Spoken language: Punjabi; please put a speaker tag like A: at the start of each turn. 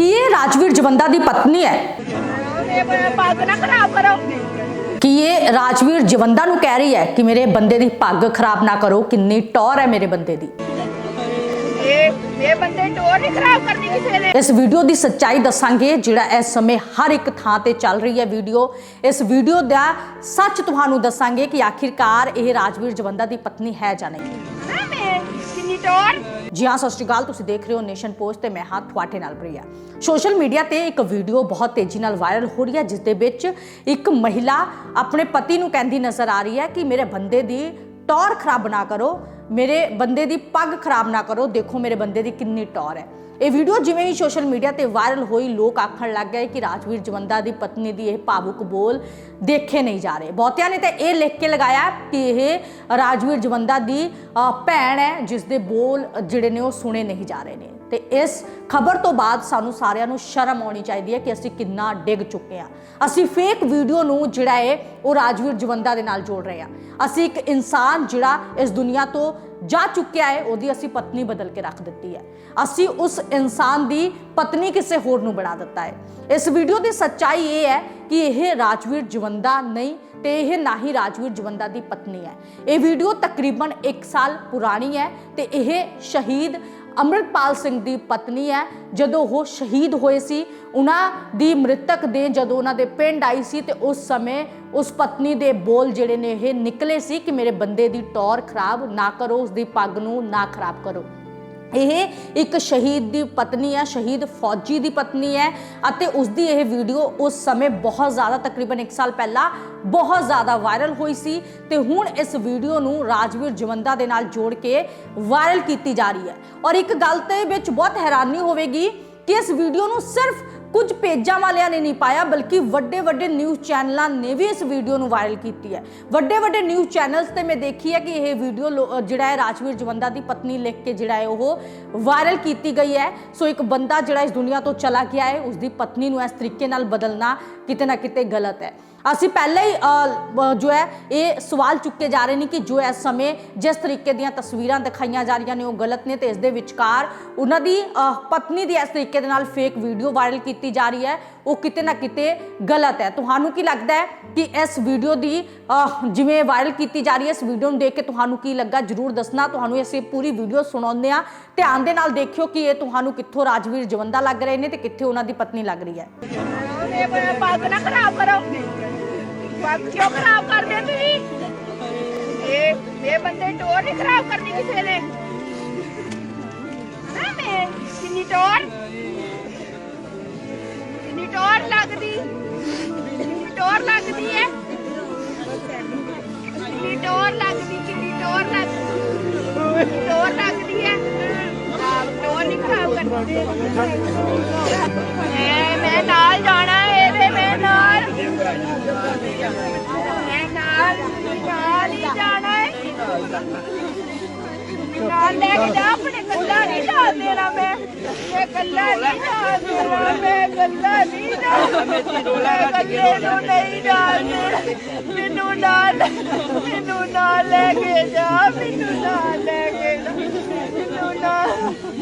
A: ਕੀ ਇਹ ਰਾਜਵੀਰ ਜਵੰਦਾ ਦੀ ਪਤਨੀ ਹੈ?
B: ਪੱਗ ਨਾ ਖਰਾਬ ਕਰੋ
A: ਕਿ ਇਹ ਰਾਜਵੀਰ ਜਵੰਦਾ ਨੂੰ ਕਹਿ ਰਹੀ ਹੈ ਕਿ ਮੇਰੇ ਬੰਦੇ ਦੀ ਪੱਗ ਖਰਾਬ ਨਾ ਕਰੋ? ਕਿੰਨੀ ਟੌਰ ਹੈ ਮੇਰੇ ਬੰਦੇ ਦੀ।
B: ਇਹ ਬੰਦੇ ਟੋਰ ਨਹੀਂ ਖਰਾਬ ਕਰਨੀ ਕਿਸੇ ਨੇ
A: ਇਸ ਵੀਡੀਓ ਦੀ ਸੱਚਾਈ ਦੱਸਾਂਗੇ, ਜਿਹੜਾ ਇਸ ਸਮੇਂ ਹਰ ਇੱਕ ਥਾਂ ਤੇ ਚੱਲ ਰਹੀ ਹੈ ਵੀਡੀਓ। ਇਸ ਵੀਡੀਓ ਦਾ ਸੱਚ ਤੁਹਾਨੂੰ ਦੱਸਾਂਗੇ ਕਿ ਆਖਿਰਕਾਰ ਇਹ ਰਾਜਵੀਰ ਜਵੰਦਾ ਦੀ ਪਤਨੀ ਹੈ ਜਾਂ ਨਹੀਂ।
B: ਕਿੰਨੀ
A: ਜੀ ਹਾਂ, ਸਤਿ ਸ਼੍ਰੀ ਅਕਾਲ। ਤੁਸੀਂ ਦੇਖ ਰਹੇ ਹੋ ਨੇਸ਼ਨ ਪੋਸਟ ਤੇ ਮੈਂ ਹਾਂ ਤੁਹਾਡੇ ਨਾਲ ਪ੍ਰਿਆ। ਸੋਸ਼ਲ ਮੀਡੀਆ ਤੇ ਇੱਕ ਵੀਡੀਓ ਬਹੁਤ ਤੇਜ਼ੀ ਨਾਲ ਵਾਇਰਲ ਹੋ ਰਹੀ ਹੈ, ਜਿਸ ਦੇ ਵਿੱਚ ਇੱਕ ਮਹਿਲਾ ਆਪਣੇ ਪਤੀ ਨੂੰ ਕਹਿੰਦੀ ਨਜ਼ਰ ਆ ਰਹੀ ਹੈ ਕਿ ਮੇਰੇ ਬੰਦੇ ਦੀ ਟੌਰ ਖਰਾਬ ਨਾ ਕਰੋ। ਮੇਰੇ ਬੰਦੇ ਦੀ ਪੱਗ ਖਰਾਬ ਨਾ ਕਰੋ, ਦੇਖੋ ਮੇਰੇ ਬੰਦੇ ਦੀ ਕਿੰਨੀ ਟੌਰ ਹੈ। ਇਹ ਵੀਡੀਓ ਜਿਵੇਂ ਹੀ ਸੋਸ਼ਲ ਮੀਡੀਆ ਤੇ ਵਾਇਰਲ ਹੋਈ, ਲੋਕ ਆਖਣ ਲੱਗ ਗਏ ਕਿ ਰਾਜਵੀਰ ਜਵੰਦਾ ਦੀ ਪਤਨੀ ਦੀ ਇਹ ਭਾਵੁਕ ਬੋਲ ਦੇਖੇ ਨਹੀਂ ਜਾ ਰਹੇ। ਬਹੁਤਿਆਂ ਨੇ ਤਾਂ ਇਹ ਲਿਖ ਕੇ ਲਗਾਇਆ ਕਿ ਇਹ ਰਾਜਵੀਰ ਜਵੰਦਾ ਦੀ ਭੈਣ ਹੈ ਜਿਸ ਦੇ ਬੋਲ ਜਿਹੜੇ ਨੇ ਉਹ ਸੁਣੇ ਨਹੀਂ ਜਾ ਰਹੇ ਨੇ। ਤੇ ਇਸ ਖਬਰ ਤੋਂ ਬਾਅਦ ਸਾਨੂੰ ਸਾਰਿਆਂ ਨੂੰ ਸ਼ਰਮ ਆਉਣੀ ਚਾਹੀਦੀ ਹੈ ਕਿ ਅਸੀਂ ਕਿੰਨਾ ਡਿੱਗ ਚੁੱਕੇ ਹਾਂ। ਅਸੀਂ ਫੇਕ ਵੀਡੀਓ ਨੂੰ ਜਿਹੜਾ ਹੈ ਉਹ ਰਾਜਵੀਰ ਜਵੰਦਾ ਦੇ ਨਾਲ ਜੋੜ ਰਹੇ ਹਾਂ। ਅਸੀਂ ਇੱਕ ਇਨਸਾਨ ਜਿਹੜਾ ਇਸ ਦੁਨੀਆ ਤੋਂ ਜਾ ਚੁੱਕਿਆ ਹੈ ਉਹਦੀ ਅਸੀਂ ਪਤਨੀ ਬਦਲ ਕੇ ਰੱਖ ਦਿੱਤੀ ਹੈ। ਅਸੀਂ ਉਸ ਇਨਸਾਨ ਦੀ ਪਤਨੀ ਕਿਸੇ ਹੋਰ ਨੂੰ ਬਣਾ ਦਿੱਤਾ ਹੈ ਇਸ ਵੀਡੀਓ ਦੀ ਸੱਚਾਈ ਇਹ ਹੈ ਕਿ ਇਹ ਰਾਜਵੀਰ ਜਵੰਦਾ ਨਹੀਂ ਤੇ ਇਹ ਨਾ ਹੀ ਰਾਜਵੀਰ ਜਵੰਦਾ ਦੀ ਪਤਨੀ ਹੈ। ਇਹ ਵੀਡੀਓ ਤਕਰੀਬਨ 1 ਸਾਲ ਪੁਰਾਣੀ ਹੈ ਤੇ ਇਹ ਸ਼ਹੀਦ ਅੰਮ੍ਰਿਤਪਾਲ ਸਿੰਘ ਦੀ ਪਤਨੀ ਹੈ। ਜਦੋਂ ਉਹ ਸ਼ਹੀਦ ਹੋਏ ਸੀ, ਉਹਨਾਂ ਦੀ ਮ੍ਰਿਤਕ ਦੇ ਜਦੋਂ ਉਹਨਾਂ ਦੇ ਪਿੰਡ ਆਈ ਸੀ ਤੇ ਉਸ ਸਮੇਂ ਉਸ ਪਤਨੀ ਦੇ ਬੋਲ ਜਿਹੜੇ ਨੇ, ਇਹ ਨਿਕਲੇ ਸੀ ਕਿ ਮੇਰੇ ਬੰਦੇ ਦੀ ਟੌਰ ਖਰਾਬ, ਨਾ ਕਰੋ ਉਸ ਦੀ ਪੱਗ ਨੂੰ ਨਾ ਖਰਾਬ ਕਰੋ। ਇਹ ਇੱਕ ਸ਼ਹੀਦ ਦੀ ਪਤਨੀ ਹੈ, ਸ਼ਹੀਦ ਫੌਜੀ ਦੀ ਪਤਨੀ ਹੈ ਅਤੇ ਉਸ ਦੀ ਇਹ ਵੀਡੀਓ ਉਸ ਸਮੇਂ ਬਹੁਤ ਜ਼ਿਆਦਾ, ਤਕਰੀਬਨ 1 ਸਾਲ ਪਹਿਲਾਂ ਬਹੁਤ ਜ਼ਿਆਦਾ ਵਾਇਰਲ ਹੋਈ ਸੀ ਤੇ ਹੁਣ ਇਸ ਵੀਡੀਓ ਨੂੰ ਰਾਜਵੀਰ ਜਵੰਦਾ ਦੇ ਨਾਲ ਜੋੜ ਕੇ ਵਾਇਰਲ ਕੀਤੀ ਜਾ ਰਹੀ ਹੈ। ਔਰ ਇੱਕ ਗੱਲ ਤੇ ਵਿੱਚ ਬਹੁਤ ਹੈਰਾਨੀ ਹੋਵੇਗੀ ਕਿ ਇਸ ਵੀਡੀਓ ਨੂੰ ਸਿਰਫ ਕੁਝ ਪੇਜਾਂ ਵਾਲਿਆਂ ਨੇ ਨਹੀਂ ਪਾਇਆ, ਬਲਕਿ ਵੱਡੇ ਵੱਡੇ ਨਿਊਜ਼ ਚੈਨਲਾਂ ਨੇ ਵੀ ਇਸ ਵੀਡੀਓ ਨੂੰ ਵਾਇਰਲ ਕੀਤੀ ਹੈ। ਵੱਡੇ ਵੱਡੇ ਨਿਊਜ਼ ਚੈਨਲਸ ਤੇ ਮੈਂ ਦੇਖੀ ਹੈ ਕਿ ਇਹ ਵੀਡੀਓ ਲੋ- ਜਿਹੜਾ ਹੈ ਰਾਜਵੀਰ ਜਵੰਦਾ ਦੀ ਪਤਨੀ ਲਿਖ ਕੇ ਜਿਹੜਾ ਹੈ ਉਹ ਵਾਇਰਲ ਕੀਤੀ ਗਈ ਹੈ। ਸੋ ਇੱਕ ਬੰਦਾ ਜਿਹੜਾ ਇਸ ਦੁਨੀਆ ਤੋਂ ਚਲਾ ਗਿਆ ਹੈ ਉਸ ਦੀ ਪਤਨੀ ਨੂੰ ਇਸ ਤਰੀਕੇ ਨਾਲ ਬਦਲਣਾ ਕਿਤੇ ਨਾ ਕਿਤੇ ਗਲਤ ਹੈ। ਅਸੀਂ ਪਹਿਲਾਂ ਹੀ ਜੋ ਹੈ, ਇਹ ਸਵਾਲ ਚੁੱਕੇ ਜਾ ਰਹੇ ਨੇ ਕਿ ਜੋ ਇਸ ਸਮੇਂ ਜਿਸ ਤਰੀਕੇ ਦੀਆਂ ਤਸਵੀਰਾਂ ਦਿਖਾਈਆਂ ਜਾ ਰਹੀਆਂ ਨੇ, ਉਹ ਗਲਤ ਨੇ ਤੇ ਇਸ ਦੇ ਵਿਚਕਾਰ ਉਹਨਾਂ ਦੀ ਪਤਨੀ ਦੀ ਇਸ ਤਰੀਕੇ ਦੇ ਨਾਲ ਫੇਕ ਵੀਡੀਓ ਵਾਇਰਲ ਕੀਤੀ ਜਾ ਰਹੀ ਹੈ, ਉਹ ਕਿਤੇ ਨਾ ਕਿਤੇ ਗਲਤ ਹੈ। ਤੁਹਾਨੂੰ ਕੀ ਲੱਗਦਾ ਹੈ ਕਿ ਇਸ ਵੀਡੀਓ ਦੀ ਜਿਵੇਂ ਵਾਇਰਲ ਕੀਤੀ ਜਾ ਰਹੀ ਹੈ, ਇਸ ਵੀਡੀਓ ਨੂੰ ਦੇਖ ਕੇ ਤੁਹਾਨੂੰ ਕੀ ਲੱਗਾ? ਜਰੂਰ ਦੱਸਣਾ। ਤੁਹਾਨੂੰ ਅਸੀਂ ਪੂਰੀ ਵੀਡੀਓ ਸੁਣਾਉਂਦੇ ਆ ਧਿਆਨ ਦੇ ਨਾਲ ਦੇਖਿਓ ਕਿ ਇਹ ਤੁਹਾਨੂੰ ਕਿੱਥੋਂ ਰਾਜਵੀਰ ਜਵੰਦਾ ਲੱਗ ਰਹੇ ਨੇ ਤੇ ਕਿੱਥੇ ਉਹਨਾਂ ਦੀ ਪਤਨੀ ਲੱਗ ਰਹੀ ਹੈ।
B: ਇਹ ਖਰਾਬ ਕਰੋ। ਪੱਗ ਕਿਉਂ ਖਰਾਬ ਕਰਦੇ ਹੋ ਤੁਸੀਂ? ਇਹ ਇਹ ਬੰਦੇ ਟੋਰ ਨਹੀਂ ਖਰਾਬ ਕਰਨੀ ਕਿਸੇ ਨੇ। ਨਾ ਮੈਂ, ਕਿੰਨੀ ਟੋਰ ਕਿੰਨੀ ਟੋਰ ਲੱਗਦੀ। ਕਿੰਨੀ ਟੋਰ ਲੱਗਦੀ ਹੈ। ਕਿੰਨੀ ਟੋਰ ਲੱਗਦੀ, ਕਿੰਨੀ ਟੋਰ ਲੱਗਦੀ ਟੋਰ ਲੱਗਦੀ ਹੈ। ਖਰਾਬ ਟੋਰ ਨਹੀਂ ਖਰਾਬ ਕਰਦੀ। ਮੈਂ ਨਾਲ ਜਾਣਾ ਮੈਂ ਨਾਲ ਨਾਲ ਹੀ ਜਾਣਾ ਹੈ ਨਾਲ ਲੈ ਕੇ ਜਾ ਆਪਣੇ ਗੱਲਾਂ ਨਹੀਂ ਜਾਣ ਦੇਣਾ ਮੈਂ ਮੈਂ ਗੱਲਾਂ ਨਹੀਂ ਜਾਣ ਦੇਣਾ ਮੈਂ ਗੱਲਾਂ ਨਹੀਂ ਜਾਣ ਮੈਂ ਗੱਲੇ ਨੂੰ ਨਹੀਂ ਜਾਣ ਦੇਣਾ ਮੈਨੂੰ ਨਾਲ ਮੈਨੂੰ ਨਾਲ ਲੈ ਕੇ ਜਾ, ਮੈਨੂੰ ਨਾਲ ਲੈ ਕੇ ਜਾ। ਮੈਨੂੰ ਨਾਲ